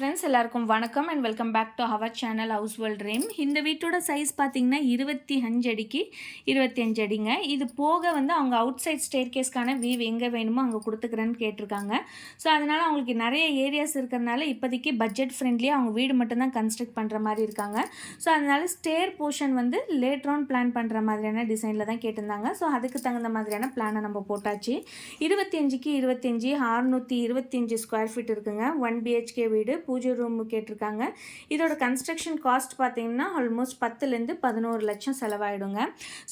Friends எல்லாருக்கும் வணக்கம் and welcome back to our channel house world RAM இந்த வீட்டோட சைஸ் பார்த்தீங்கன்னா இருபத்தி அஞ்சு அடிக்கு இருபத்தி அஞ்சு அடிங்க. இது போக வந்து அவங்க அவுட் சைட் ஸ்டேர் கேஸ்க்கான வீவ் எங்கே வேணுமோ அங்கே கொடுத்துக்கிறேன்னு கேட்டிருக்காங்க. ஸோ அதனால் அவங்களுக்கு நிறைய ஏரியாஸ் இருக்கிறனால இப்போதைக்கு பட்ஜெட் ஃப்ரெண்ட்லியாக அவங்க வீடு மட்டும்தான் கன்ஸ்ட்ரக்ட் பண்ணுற மாதிரி இருக்காங்க. ஸோ அதனால் ஸ்டேர் போர்ஷன் வந்து லேட்ரான் பிளான் பண்ணுற மாதிரியான டிசைனில் தான் கேட்டிருந்தாங்க. ஸோ அதுக்கு தகுந்த மாதிரியான பிளானை நம்ம போட்டாச்சு. இருபத்தி அஞ்சுக்கு இருபத்தஞ்சி அறுநூற்றி இருபத்தஞ்சி ஸ்கொயர் ஃபீட் இருக்குங்க. ஒன் பிஹெச்கே வீடு பூஜை ரூம் கேட்டிருக்காங்க. இதோட கன்ஸ்ட்ரக்ஷன் காஸ்ட் பார்த்தீங்கன்னா ஆல்மோஸ்ட் பத்துலேருந்து பதினோரு லட்சம் செலவாயிடுங்க.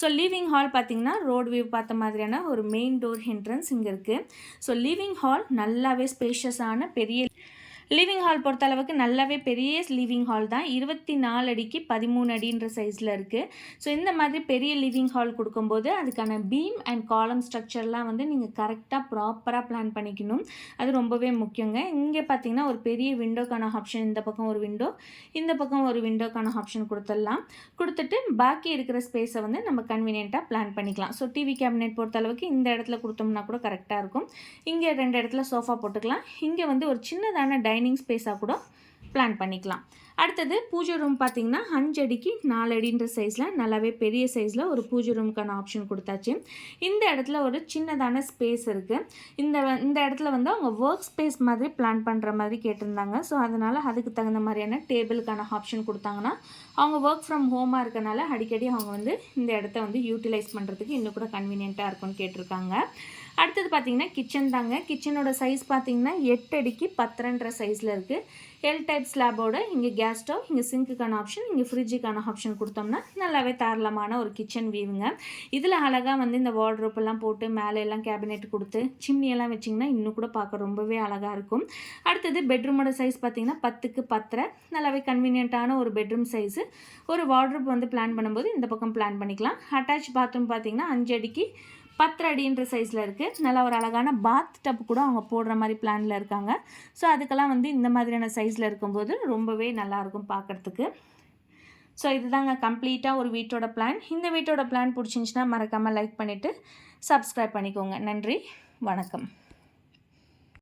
ஸோ லீவிங் ஹால் பார்த்தீங்கன்னா ரோட் வியூ பார்த்த மாதிரியான ஒரு மெயின் டோர் என்ட்ரன்ஸ் இங்கே இருக்குது ஸோ லீவிங் ஹால் நல்லாவே ஸ்பேஷியஸான பெரிய லிவிங் ஹால் பொறுத்தளவுக்கு நல்லாவே பெரிய லிவிங் ஹால் தான். இருபத்தி நாலு அடிக்கு பதிமூணு அடின்ற சைஸில் இருக்குது ஸோ இந்த மாதிரி பெரிய லிவிங் ஹால் கொடுக்கும்போது அதுக்கான பீம் அண்ட் காலம் ஸ்ட்ரக்சர்லாம் வந்து நீங்கள் கரெக்டாக ப்ராப்பராக பிளான் பண்ணிக்கணும். அது ரொம்பவே முக்கியங்க. இங்கே பார்த்தீங்கன்னா ஒரு பெரிய விண்டோக்கான ஆப்ஷன் இந்த பக்கம் ஒரு விண்டோ இந்த பக்கம் ஒரு விண்டோக்கான ஆப்ஷன் கொடுத்துடலாம். கொடுத்துட்டு பாக்கி இருக்கிற ஸ்பேஸை வந்து நம்ம கன்வீனியண்ட்டாக பிளான் பண்ணிக்கலாம். ஸோ டிவி கேபினெட் பொறுத்தளவுக்கு இந்த இடத்துல கொடுத்தோம்னா கூட கரெக்டாக இருக்கும். இங்கே ரெண்டு இடத்துல சோஃபா போட்டுக்கலாம். இங்கே வந்து ஒரு சின்னதான டை டைனிங் ஸ்பேஸாக கூட பிளான் பண்ணிக்கலாம். அடுத்தது பூஜை ரூம் பார்த்திங்கன்னா அஞ்சு அடிக்கு நாலு அடின்ற சைஸில் நல்லாவே பெரிய சைஸில் ஒரு பூஜை ரூமுக்கான ஆப்ஷன் கொடுத்தாச்சு. இந்த இடத்துல ஒரு சின்னதான ஸ்பேஸ் இருக்குது இந்த இந்த இடத்துல வந்து அவங்க ஒர்க் ஸ்பேஸ் மாதிரி பிளான் பண்ணுற மாதிரி கேட்டிருந்தாங்க. ஸோ அதனால் அதுக்கு தகுந்த மாதிரியான டேபிளுக்கான ஆப்ஷன் கொடுத்தாங்கன்னா அவங்க ஒர்க் ஃப்ரம் ஹோமாக இருக்கனால அடிக்கடி அவங்க வந்து இந்த இடத்த வந்து யூட்டிலைஸ் பண்ணுறதுக்கு இன்னும் கூட கன்வீனியண்ட்டாக இருக்கும்னு கேட்டிருக்காங்க. அடுத்தது பார்த்திங்கன்னா கிச்சன் தாங்க. கிச்சனோட சைஸ் பார்த்திங்கன்னா எட்டு அடிக்கு பத்திரன்ற சைஸில் இருக்குது எல் டைப் ஸ்லாபோட இங்கே கேஸ் ஸ்டவ் இங்கே சிங்க்குக்கான ஆப்ஷன் இங்கே ஃப்ரிட்ஜுக்கான ஆப்ஷன் கொடுத்தோம்னா நல்லாவே தாராளமான ஒரு கிச்சன் வியூங்க இதில் அழகாக வந்து இந்த வார்ட்ரோப்பெல்லாம் போட்டு மேலே எல்லாம் கேபினெட் கொடுத்து சிம்னியெல்லாம் வச்சிங்கன்னா இன்னும் கூட பார்க்க ரொம்பவே அழகாக இருக்கும். அடுத்தது பெட்ரூமோட சைஸ் பார்த்திங்கன்னா பத்துக்கு பத்தரை. நல்லாவே கன்வீனியண்ட்டான ஒரு பெட்ரூம் சைஸு ஒரு வார்ட்ரோப் வந்து பிளான் பண்ணும்போது இந்த பக்கம் பிளான் பண்ணிக்கலாம். அட்டாச் பாத்ரூம் பார்த்திங்கன்னா அஞ்சு அடிக்கு பத்து அடின்ற சைஸில் இருக்குது நல்லா ஒரு அழகான பாத் டப் கூட அவங்க போடுற மாதிரி பிளானில் இருக்காங்க. ஸோ அதுக்கெல்லாம் வந்து இந்த மாதிரியான சைஸில் இருக்கும்போது ரொம்பவே நல்லாயிருக்கும் பார்க்குறதுக்கு ஸோ இதுதாங்க கம்ப்ளீட்டாக ஒரு வீட்டோட பிளான் இந்த வீட்டோட பிளான் பிடிச்சிருந்துச்சின்னா மறக்காமல் லைக் பண்ணிவிட்டு சப்ஸ்கிரைப் பண்ணிக்கோங்க. நன்றி. வணக்கம்.